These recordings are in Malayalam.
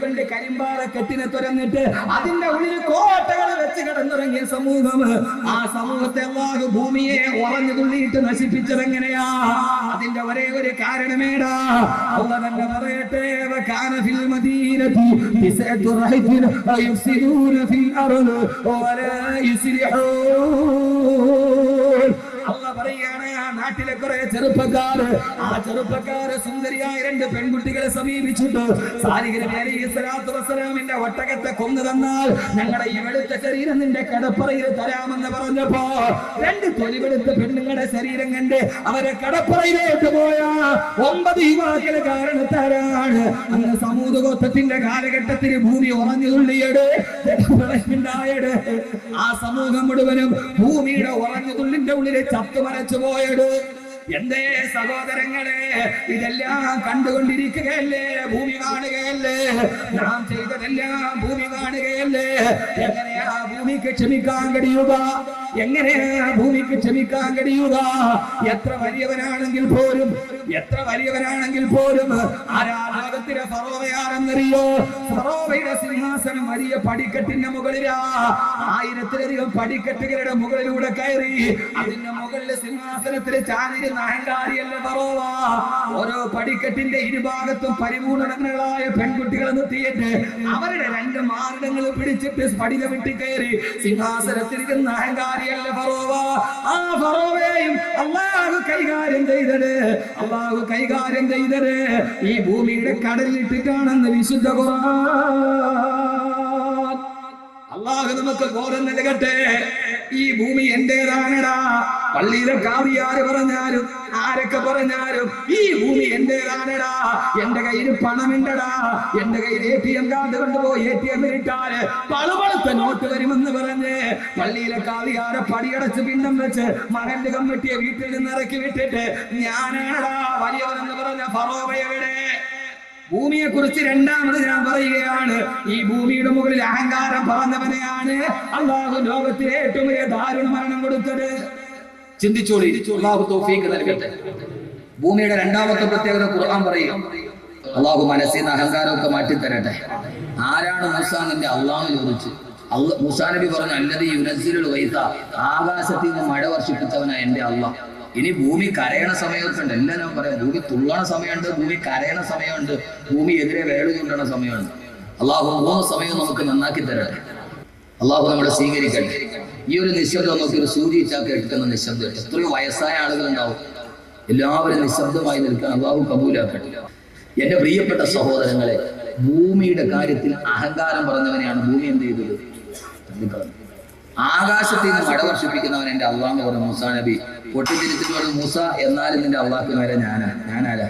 കൊണ്ട് കരിമ്പാറ കെട്ടിനെ തുറന്നിട്ട് അതിന്റെ ഉള്ളിൽ കോട്ടകൾ വെച്ച് കിടന്നിറങ്ങിയ സമൂഹം ആ സമൂഹത്തെ അള്ളാഹു ഭൂമിയെ ഉറഞ്ഞു തുള്ളിയിട്ട് നശിപ്പിച്ചത് എങ്ങനെയാ അതിന്റെ ഒരേ ഒരു കാരണമേടാ അള്ള തന്നെ പറയട്ടെ وكان في المدينة تسعة رهط يفسدون في الأرض ولا يصلحون നാട്ടിലെ കുറെ ചെറുപ്പക്കാർ ആ ചെറുപ്പക്കാര് സുന്ദരിയായ രണ്ട് പെൺകുട്ടികളെ സമീപിച്ചിട്ട് സാലിഹിന്റെ ഒട്ടകത്തെ കൊന്നു തന്നാൽ ഞങ്ങളുടെ ഈ വെളുത്ത ശരീരം നിന്റെ കടപ്പറയിൽ തരാമെന്ന് പറഞ്ഞപ്പോ രണ്ട് തൊലിവെടുത്ത പെണ്ണുങ്ങളുടെ ശരീരം കണ്ട് അവരെ കടപ്പറയിലേക്ക് പോയ ഒമ്പത് യുവാക്കളെ കാരണത്താരാണ് അന്ന് സമൂഹഗോത്രത്തിന്റെ കാലഘട്ടത്തിൽ ഭൂമി ഉറഞ്ഞു തുള്ളിയട് ആ സമൂഹം മുഴുവനും ഭൂമിയുടെ ഉറഞ്ഞു തുള്ളിന്റെ ഉള്ളിൽ ചത്തുമരച്ചു പോയത് എന്തേ സഹോദരങ്ങളെ ഇതെല്ലാം കണ്ടുകൊണ്ടിരിക്കുകയല്ലേ? ഭൂമി കാണുകയല്ലേ? നാം ചെയ്തതെല്ലാം ഭൂമി കാണുകയല്ലേ? എങ്ങനെയാ ഭൂമിക്ക് ക്ഷമിക്കാൻ കഴിയുക? എങ്ങനെയാ ഭൂമിക്ക് ക്ഷമിക്കാൻ കഴിയുക? എത്ര വലിയവനാണെങ്കിൽ പോലും എത്ര വലിയവനാണെങ്കിൽ പോലും ആരാ ലോകത്തിലെ ഫറോവയാണെന്നറിയോ? ഫറോവയുടെ സിംഹാസനം വലിയ പടിക്കെട്ടിന്റെ മുകളിലാ. ആയിരത്തിലധികം പടിക്കെട്ടുകളുടെ മുകളിലൂടെ കയറി അതിന്റെ മുകളിലെ സിംഹാസനത്തിൽ ചാനിരുന്ന അഹങ്കാരിയല്ല ഫറോവ. ഓരോ പടിക്കെട്ടിന്റെ ഇരുഭാഗത്തും പരിപൂർണങ്ങളായ പെൺകുട്ടികളെ നിർത്തിയിട്ട് അവരുടെ രണ്ട് മാർഗങ്ങൾ പിടിച്ചിട്ട് പടിക വിട്ടി കയറി സിംഹാസനത്തിലിരുന്ന അഹങ്കാരിയല്ല ഫറോവ? ആ ഫറോവയെയും അള്ളാഹു കൈകാര്യം ചെയ്തത്. അള്ളാഹു കൈകാര്യം ചെയ്തത് ഈ ഭൂമിയുടെ കടലിട്ടിട്ടാണെന്ന് വിശുദ്ധ ഖുർആൻ. അള്ളാഹു നമുക്ക് ഗോരം നൽകട്ടെ. ഈ ഭൂമി എന്റേതാണടാ. പള്ളിയിലെ കാവിയാര് പറഞ്ഞാലും ആരൊക്കെ പറഞ്ഞാലും ഈ ഭൂമി എന്റേതാണടാ. എന്റെ കയ്യിൽ പണമുണ്ടടാ. എന്റെ കയ്യിൽ എ ടി എം കാർഡ് കൊണ്ടുപോയി എ ടി എം ഇട്ടാൽ പളുപളുത്ത നോട്ട് വരുമെന്ന് പറഞ്ഞ് പള്ളിയിലെ കാവിയാരെ പടിയടച്ച് പിണ്ണം വെച്ച് മകന്റെ കമ്മിറ്റിയെ വീട്ടിൽ നിന്ന് ഇറക്കി വിട്ടിട്ട് ഞാനാണടാ വലിയവനെന്ന് പറഞ്ഞ ഫറോവ ഭൂമിയെ കുറിച്ച് രണ്ടാമത് ഞാൻ പറയുകയാണ്. ഈ ഭൂമിയുടെ മുകളിൽ അഹങ്കാരം പറഞ്ഞവനെയാണ് അള്ളാഹു ലോകത്തിലെ ഏറ്റവും വലിയ ദാരുണ മരണം കൊടുത്തത്. ചിന്തിച്ചോളി. അള്ളാഹു തോഫീക്ക് നൽകട്ടെ. ഭൂമിയുടെ രണ്ടാമത്തെ പ്രത്യേകത ഖുർആൻ പറയും അള്ളാഹു മനസ്സിൽ നിന്ന് അഹങ്കാരമൊക്കെ മാറ്റി തരട്ടെ ആരാണ് മൂസാ നിന്റെ അള്ളാഹു ചോദിച്ച്. മൂസാ നബി പറഞ്ഞു അല്ലത് യുനസിലുള്ള വൈസ ആകാശത്തിൽ നിന്ന് മഴ വർഷിപ്പിച്ചവനാ എന്റെ അള്ളാഹ്. ഇനി ഭൂമി കരയണ സമയമൊക്കെ ഉണ്ട് എല്ലാം ഞാൻ പറയാം ഭൂമി തുള്ളണ സമയമുണ്ട് ഭൂമി കരയണ സമയമുണ്ട് ഭൂമി എതിരെ വേളു ചൂണ്ടണ സമയമുണ്ട്. അള്ളാഹു മൂന്ന് സമയം നമുക്ക് നന്നാക്കി തരട്ടെ. അള്ളാഹു നമ്മളെ സ്വീകരിക്കട്ടെ. ഈ ഒരു നിശബ്ദം നമുക്ക് ഒരു സൂചി ഇച്ചാൽ കേൾക്കുന്ന നിശബ്ദം എത്രയോ വയസ്സായ ആളുകളുണ്ടാവും. എല്ലാവരും നിശബ്ദമായി നിൽക്കാൻ അള്ളാഹു കബൂലാക്കട്ടെ. എന്റെ പ്രിയപ്പെട്ട സഹോദരങ്ങളെ ഭൂമിയുടെ കാര്യത്തിൽ അഹങ്കാരം പറഞ്ഞവനെയാണ് ഭൂമി എന്ത് ചെയ്തത്. ആകാശത്തിൽ നിന്ന് മഴ വർഷിപ്പിക്കുന്നവൻ എന്റെ അള്ളാഹ് പറഞ്ഞു മൂസാ നബി. പൊട്ടിത്തിരിച്ചിട്ട് മൂസ എന്നാലും നിന്റെ അള്ളാഹ്ക്ക് മേലെ ഞാനാ. ഞാനാരാ?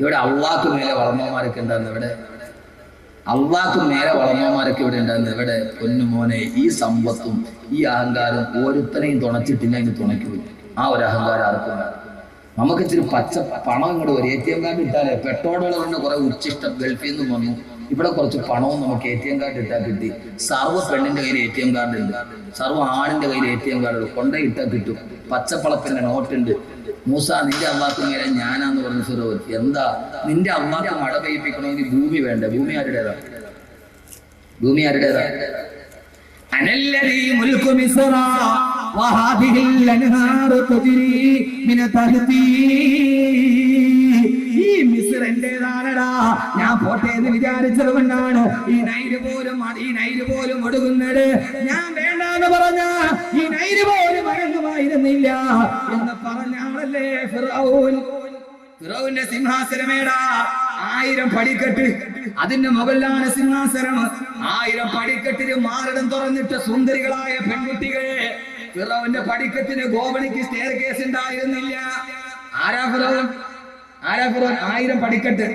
ഇവിടെ അള്ളാഹ്ക്ക് മേലെ വളർന്നവന്മാരൊക്കെ ഉണ്ടായിരുന്നു ഇവിടെ? അള്ളാഹ്ക്ക് നേരെ വളർന്നമാരൊക്കെ ഇവിടെ ഉണ്ടായിരുന്നു. ഇവിടെ പൊന്നുമോനെ ഈ സമ്പത്തും ഈ അഹങ്കാരം ഓരോരുത്തരെയും തുണച്ചിട്ടില്ല എന്ന് തുണയ്ക്കൂ ആ ഒരു അഹങ്കാരം ആർക്കും നമുക്ക് ഇച്ചിരി പച്ച പണം ഇങ്ങോട്ട് ഒരു എ ടി എം കാർഡ് ഇട്ടാലേ കൊണ്ട് കുറെ ഉച്ചിഷ്ടം ഗൾഫിൽ നിന്ന് വന്നു. ഇവിടെ കുറച്ച് പണവും നമുക്ക് എ ടി എം കാർഡ് ഇട്ടാൽ കിട്ടി. സർവ പെണ്ണിന്റെ കയ്യിൽ എ ടി എം കാർഡ് ഉണ്ട്. സർവ ആണിന്റെ കയ്യിൽ എ ടി എം കാർഡ് ഉണ്ട്. കൊണ്ട ഇട്ടാൽ കിട്ടും. പച്ചപ്പളപ്പിന്റെ നോട്ടുണ്ട് മൂസ നിന്റെ അള്ളാഹ്ക്ക് മേലെ ഞാനാന്ന് പറഞ്ഞ സുരവൻ എന്താ നിന്റെ അള്ളാഹ്ക്ക് മഴ പെയ്യിപ്പിക്കണമെങ്കിൽ ഭൂമി വേണ്ട ഭൂമി ആരുടേതാ ഭൂമി ആരുടേതാ أنا الذي ملك مصر وهذه الأنهار تجري من تحتي ഈ മിസ്ർ എന്റേതാണടാ ഞാൻ പോട്ടെ എന്ന് വിചാരിച്ചത് കൊണ്ടാണ് ഈ നൈര് പോലും അത് ഈ നൈര് പോലും ഒടുങ്ങുന്നത് ഞാൻ വേണ്ടാന്ന് പറഞ്ഞ ഈ നൈര് പോലും അടങ്ങുമായിരുന്നില്ല എന്ന് പറഞ്ഞ ഫിറഔൻ സിംഹാസനമേടാ. ആയിരം പടിക്കെട്ട് അതിന്റെ മുകളിലാണ് സിംഹാസനം. ആയിരം പടിക്കെട്ടിന് മാറിടം തുറന്നിട്ട സുന്ദരികളായ പെൺകുട്ടികൾ ഫിറോവിന്റെ പടിക്കെട്ടിന് ഗോവണിക്ക് സ്റ്റെയർ കേസ് ഉണ്ടായിരുന്നില്ല. ആരാ ഫിറോൻ? ആരാ ഫിറോൻ? ആയിരം പടിക്കെട്ട്.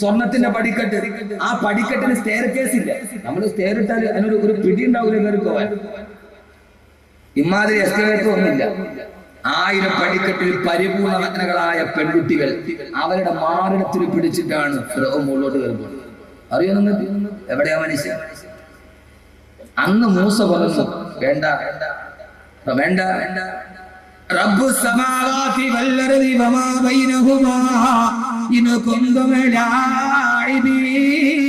സ്വർണത്തിന്റെ പടിക്കെട്ട്. ആ പടിക്കെട്ടിന് സ്റ്റെയർ കേസ് ഇല്ല. നമ്മൾ സ്റ്റെയർ ഇട്ടാൽ അതിനൊരു ഒരു പിടി ഉണ്ടാവില്ല ഇമാതിരി എസ്കലേറ്റർ ഒന്നുമില്ല. ആയിരം പടിക്കെട്ടിൽ പരിപൂർണ പെൺകുട്ടികൾ അവരുടെ മാറിടത്തിൽ പിടിച്ചിട്ടാണ് ഫിറോൻ മുകളിലോട്ട് കയറുന്നത്. അറിയോ നിങ്ങൾക്ക് എവിടെയാ മനുഷ്യൻ അന്ന് മൂസ പറഞ്ഞു വേണ്ട. വേണ്ട. വേണ്ട കുന്തും ലാഇബീൻ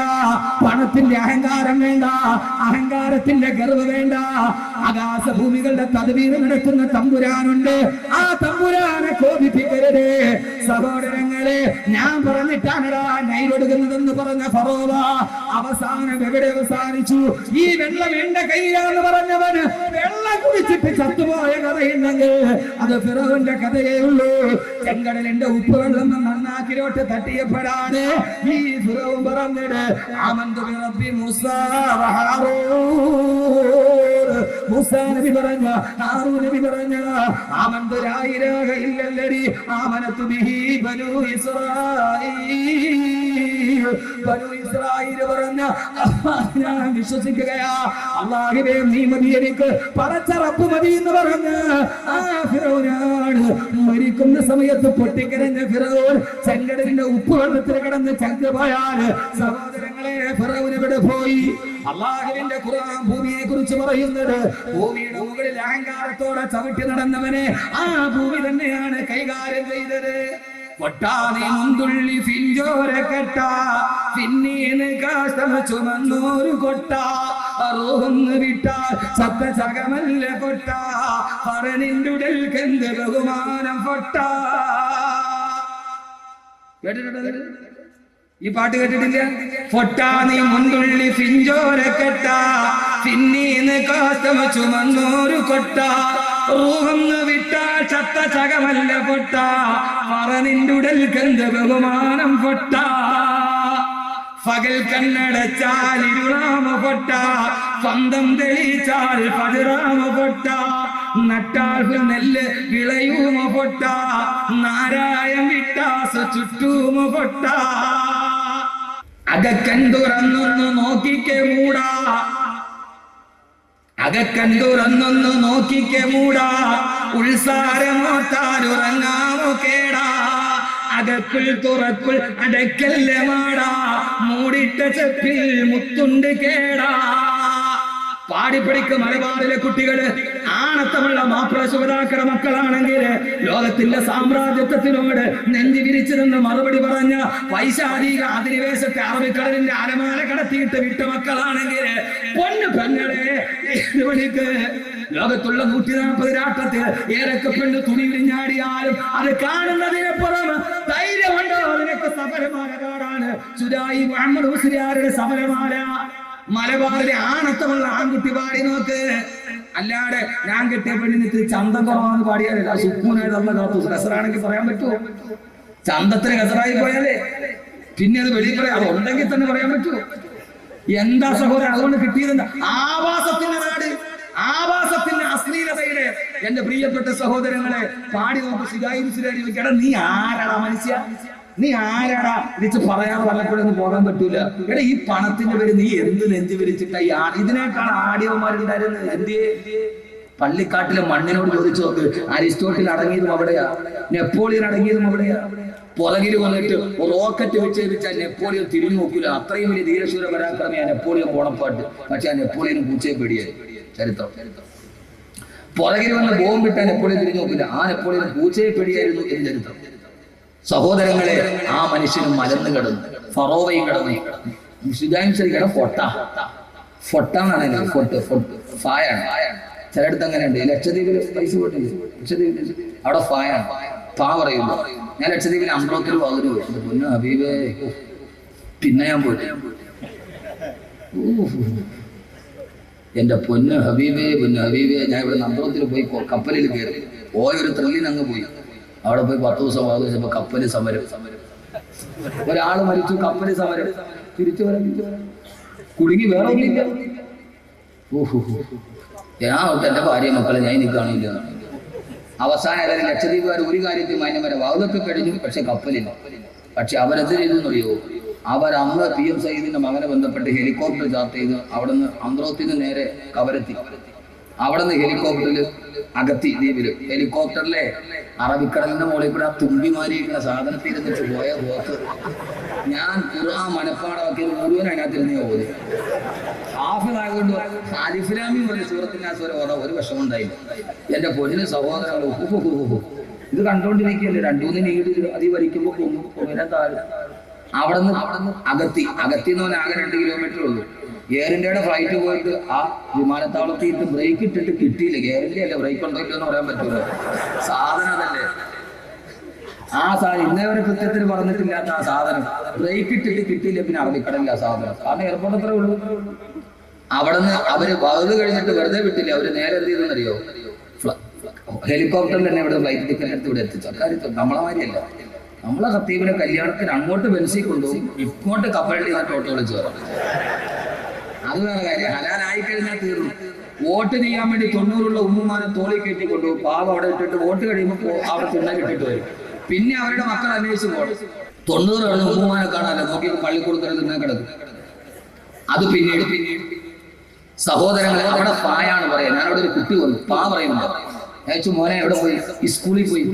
വേണ്ട. പണത്തിന്റെ അഹങ്കാരം വേണ്ട. അഹങ്കാരത്തിന്റെ ഗർവ് വേണ്ട. ആകാശഭൂമികളുടെ തദ്വീർ നടത്തുന്ന തമ്പുരാനുണ്ട്. ആ തമ്പുരാനെ കോപിപ്പിക്കരുത്. സഹോദരങ്ങളെ ഞാൻ പറഞ്ഞിട്ടാണടാ നൈരൊടുക്കുന്നതെന്ന് പറഞ്ഞ ഫറോവ. അവസാനം എവിടെ അവസാനിച്ചു? ഈ വെള്ളം എന്റെ കയ്യിലാന്ന് പറഞ്ഞവന് വെള്ളം കുടിച്ചിട്ട് ചത്തുപോയ കഥയുണ്ടെങ്കിൽ അത് ഫിറോവിന്റെ കഥയേ ഉള്ളൂ. ചെങ്കടൽ എന്റെ ഉപ്പ് വെള്ളം നന്നാക്കിലോട്ട് തട്ടിയപ്പോഴാണ് ഈ ഫിറോവും പറഞ്ഞത് ആമന്തു റബ്ബി മൂസാ. മൂസാ ഞാൻ വിശ്വസിക്കുകയാ. മതി പറച്ച എന്ന് പറഞ്ഞ് മരിക്കുന്ന സമയത്ത് പൊട്ടിക്കരഞ്ഞ ഫിറോൻ ചെങ്കടലിന്റെ ഉപ്പ് വെള്ളത്തിൽ കിടന്ന് ചങ്കുപോയാൽ സഹോദരങ്ങളെ ഫിറോൻ ഇവിടെ പോയി. അള്ളാഹുവിന്റെ ഖുർആൻ ഭൂമിയെ കുറിച്ച് പറയുന്നത് ഭൂമിയുടെ മുകളിൽ അഹങ്കാരത്തോടെ ചവിട്ടി നടന്നവനെ ആ ഭൂമി തന്നെയാണ് കൈകാര്യം ചെയ്തത്. കൊട്ടാനെ മുന്തുള്ളി ഫിഞ്ചോര കെട്ട പിന്നീന്ന് കാഷ്ടമ ചുമന്നോരു കൊട്ട റൂഹൊന്ന് വിട്ട സത്ത ചകമല്ല കൊട്ട കന്ത് ബഹുമാനം കൊട്ട കേട്ടിട്ടുണ്ടത് ഈ പാട്ട് കേട്ടിട്ടില്ല? പൊട്ടാനി മുന്തുള്ളി ഫിഞ്ചോര കെട്ട പിന്നീന്ന് കാഷ്ടമ ചുമന്നോരു കൊട്ട. റൂഹന്ന് വിട്ടാൽ ചത്ത ചകമല്ല പൊട്ട പറനിന്റുടൽ കന്ത് ബഹുമാനം പൊട്ട. പകൽ കണ്ണടച്ചാൽ ഇരുളാമ പൊട്ട സ്വന്തം തെളിച്ചാൽ പതിറാമ പൊട്ട. നട്ടാൽ നെല്ല് വിളയൂമ പൊട്ട നാരായം വിട്ടാസ ചുറ്റൂമ പൊട്ട. അകക്കൻ തുറന്നൊന്ന് നോക്കിക്കെ മൂടാ. അകക്കൻ തുറന്നൊന്ന് നോക്കിക്കെ മൂടാ. ഉത്സാരമോത്താരുറങ്ങാമോ കേടാ. അകക്കുൾ തുറക്കുൾ അടക്കല്ലേ മാടാ. മൂടിട്ട ചെപ്പിൽ മുത്തുണ്ട് കേടാ. പാടിപ്പടിക്ക് മലബാറിലെ കുട്ടികൾ. ആണത്തമുള്ള മാപ്പിള ശുഭതാക്കളുടെ മക്കളാണെങ്കിൽ ലോകത്തിന്റെ സാമ്രാജ്യത്വത്തിനോട് നെഞ്ചി വിരിച്ചു നിന്ന് മറുപടി പറഞ്ഞ വൈശാലിക അധിനിവേശത്തെ അറബിക്കടലിന്റെ അരമാല കടത്തിയിട്ട് വിട്ട മക്കളാണെങ്കിൽ പൊന്നു മണിക്ക്. ലോകത്തുള്ള നൂറ്റി നാൽപ്പത് രാഷ്ട്രത്തിൽ ഏതൊക്കെ പെണ്ണ് തുണി വിരിഞ്ഞാടിയാലും അത് കാണുന്നതിനപ്പുറം ധൈര്യമുണ്ടോ? അതിനൊക്കെ സഫലമായ കാടാണ്. സുരായി മുഹമ്മദ് മുസ്ലിയാരുടെ സഫലമാല? മലബാറിലെ ആണത്തമുള്ള ആൺകുട്ടി പാടി നോക്ക്. അല്ലാതെ ഞാൻ കെട്ടിയ പെണ്ണിന് ചന്തം കുറവാന്ന് പാടിയാലേ. സുക്കൂനായിട്ട് കസറാണെങ്കിൽ പറയാൻ പറ്റുമോ? ചന്തത്തിന് കസറായി പോയാലേ. പിന്നെ അത് വെളിയിൽ പറയാം. ഉണ്ടെങ്കിൽ തന്നെ പറയാൻ പറ്റുമോ? എന്താ സഹോദരൻ? അതുകൊണ്ട് കിട്ടിയതെന്താ? ആവാസത്തിന്റെ നാട്. ആവാസത്തിന്റെ അശ്ലീലതയുടെ എന്റെ പ്രിയപ്പെട്ട സഹോദരങ്ങളെ പാടി നോക്ക്. സിഗായി സിരാടി നീ ആരാടാ മനുഷ്യ? നീ ആരാടാ? വിളിച്ച് പറയാതെ വല്ലപ്പോഴൊന്നും പോകാൻ പറ്റൂല. എടാ ഈ പണത്തിന്റെ പേര് നീ എന്ത് നെഞ്ചു വിരിച്ചിട്ടാ ഈ ഇതിനേക്കാൾ ആടിയവന്മാരുണ്ടായിരുന്നത്. എന്തിയെ? പള്ളിക്കാട്ടിലെ മണ്ണിനോട് ചോദിച്ചു നോക്ക്. അരിസ്റ്റോട്ടിൽ അടങ്ങിയതും അവിടെയാ. നെപ്പോളിയൻ അടങ്ങിയതും അവിടെയാ. പുറകിൽ വന്നിട്ട് റോക്കറ്റ് വിക്ഷേപിച്ചാൽ നെപ്പോളിയൻ തിരിഞ്ഞു നോക്കൂല. അത്രയും വലിയ ധീരശൂര പരാക്രമിയാ നെപ്പോളിയൻ ഓണപ്പാട്ട് പക്ഷെ ആ നെപ്പോളിയൻ പൂച്ചയെ പേടിയായി. ചരിത്രം. പുറകിൽ വന്ന് ബോംബിട്ടാൽ നെപ്പോളിയൻ തിരിഞ്ഞു നോക്കില്ല ആ നെപ്പോളിയൻ പൂച്ചയെ പേടിയായിരുന്നു എന്ന് ചരിത്രം. സഹോദരങ്ങളെ ആ മനുഷ്യനും മലന്ന് കിടന്നു. ഫറോവയും കിടന്നു. സുജായും ശരി കിട ഫൊട്ട. ഫൊട്ട എന്നാണ് അതിന് ഫൊട്ട് ഫൊട്ട് ഫായാണ്. ചിലയിടത്ത് അങ്ങനെയുണ്ട് പൈസ പോയിട്ടില്ല. ലക്ഷദ്വീപിൽ അവിടെ ഫായാണ്. ഫാ പറയുന്നു. ഞാൻ ലക്ഷദ്വീപിൽ അമ്പലത്തിൽ പകരു എന്റെ പൊന്നു ഹബീബേ. പിന്നെ ഞാൻ പോയിട്ട്. എന്റെ പൊന്ന് ഹബീബേ പൊന്ന് ഹബീബേ. ഞാൻ ഇവിടെ നമ്പറത്തിൽ പോയി കപ്പലിൽ കയറി. ഓരോ ഒരു ത്രില്ലിന് അങ്ങ് പോയി. അവിടെ പോയി പത്ത് ദിവസം ആഘോഷിച്ചപ്പോ കപ്പൽ സമരം. ഒരാൾ മരിച്ചു കപ്പൽ സമരം. തിരിച്ചു വരാൻ കുടുങ്ങി വേറെ ഒന്നില്ല ഓഹോ ഞാൻ എന്റെ ഭാര്യ മക്കളെ ഞാൻ നിൽക്കുകയാണില്ല. അവസാനം ഏതായാലും ലക്ഷദ്വീപുകാർ ഒരു കാര്യത്തിൽ മാന്യം വരെ. വാതൊക്കെ കഴിഞ്ഞു പക്ഷെ കപ്പലില്ല. പക്ഷെ അവരെന്ത് ചെയ്തു അറിയോ അവർ അന്ന് പി എം സയ്യിദിന്റെ മകനെ ബന്ധപ്പെട്ട് ഹെലികോപ്റ്റർ ചാർട്ട് ചെയ്ത് അവിടുന്ന് അന്ത്രോത്തിന് നേരെ കവരെത്തി. അവിടെ നിന്ന് ഹെലികോപ്റ്ററിൽ അകത്തി ദ്വീപിൽ ഹെലികോപ്റ്ററിലെ അറബിക്കടലിന്റെ മുകളിൽ കൂടെ ആ തുമ്പിമാരിയിരിക്കുന്ന സാധനത്തിൽ ഇരുന്നിട്ട് പോയ പോക്ക്. ഞാൻ ആ മനപ്പാടമാക്കി മുഴുവൻ അതിനകത്തിരുന്നേ പോകുന്നു ഹാഫിലായതുകൊണ്ട് അലിഫിലാമി പറഞ്ഞ സൂറത്തിന്റെ ആ സ്വരം ഓതാ ഒരു വിഷമം ഉണ്ടായില്ല. എന്റെ പൊന്നിന് സഹോദരങ്ങൾ. ഇത് കണ്ടോണ്ടിരിക്കുകയല്ലേ? രണ്ടു മൂന്ന് നീട് അതി വലിക്കുമ്പോ പൊങ്ങും പൊങ്ങിനെ താഴെ അവിടെ നിന്ന് അകത്തി. അകത്തി എന്ന് പറഞ്ഞാൽ ആകെ രണ്ട് കിലോമീറ്റർ ഉള്ളൂ. എയർ ഇന്ത്യയുടെ ഫ്ലൈറ്റ് പോയിട്ട് ആ വിമാനത്താവളത്തിൽ ബ്രേക്ക് ഇട്ടിട്ട് കിട്ടിയില്ല. എയർ ഇന്ത്യ അല്ലേ ബ്രേക്ക് ഉണ്ടോ എന്ന് പറയാൻ പറ്റൂല. സാധനം അതല്ലേ. ആ സാധനം ഇന്നേ വരെ കൃത്യത്തിന് പറഞ്ഞിട്ടില്ലാത്ത ആ സാധനം. ബ്രേക്ക് ഇട്ടിട്ട് കിട്ടിയില്ല പിന്നെ അറബിക്കടലില്ല ആ സാധനം. കാരണം എയർപോർട്ട് അത്രേ ഉള്ളൂ. അവിടെ നിന്ന് അവർ വകുത് കഴിഞ്ഞിട്ട് വെറുതെ വിട്ടില്ല. അവർ നേരെ എന്ത് ചെയ്തെന്നറിയോ ഹെലികോപ്റ്ററിൽ തന്നെ ഇവിടെ ഫ്ലൈറ്റ് ടിക്കറ്റ് എടുത്ത് ഇവിടെ എത്തിച്ചു. അക്കാര്യത്തിൽ നമ്മളെ മാതിരിയല്ല. നമ്മളെ ഖത്തീബിനെ കല്യാണത്തിന് അങ്ങോട്ട് ബെൻസി കൊണ്ടുപോകും ഇങ്ങോട്ട് കപ്പലിൽ നിന്നിട്ട് ഓട്ടോ വിളിച്ചു വരാം അത് വേറെ കാര്യം ഹലാലായി കഴിഞ്ഞാൽ തീർന്നു. വോട്ട് ചെയ്യാൻ വേണ്ടി തൊണ്ണൂറുള്ള ഉമ്മമാരെ തോളി കയറ്റി കൊണ്ടുപോകും പാവം അവിടെ ഇട്ടിട്ട് വോട്ട് കഴിയുമ്പോൾ അവിടെ തുണ്ട കിട്ടിട്ട് വരും. പിന്നെ അവരുടെ മക്കൾ അന്വേഷിച്ച് പോകും തൊണ്ണൂറ് കഴിഞ്ഞ ഉമ്മുമാനെ കാണാനല്ല നോക്കി പള്ളിക്കൂടത്തിൽ തിന്നാൻ കിടക്കും. അത് പിന്നീട് പിന്നീട് സഹോദരങ്ങളെ അവിടെ പായാണ് പറയാം ഞാനവിടെ ഒരു കുട്ടി വന്നു. പാ പറയുന്നുണ്ട്. ചോദിച്ചു, മോനെ എവിടെ പോയി? ഈ സ്കൂളിൽ പോയി.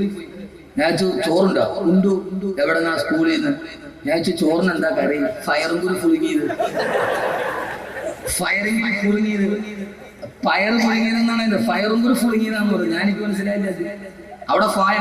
ഞാൻ ചോദിച്ചു, ചോറുണ്ടോ? ഉണ്ടു. എവിടെ സ്കൂളിൽ നിന്ന്? ഞാൻ ചോദിച്ചു, ചോറിന് എന്താ കറി? ഫയറും കൂടി പുഴുങ്ങിയത്. ഫയറും കൂടി ഫയർ പുഴുങ്ങിയതെന്നാണ് എന്റെ ഫയറും കൂടി പുഴുങ്ങിയതാന്ന് പറഞ്ഞു. ഞാനിപ്പോ മനസ്സിലായില്ല. അവിടെ ഫായ.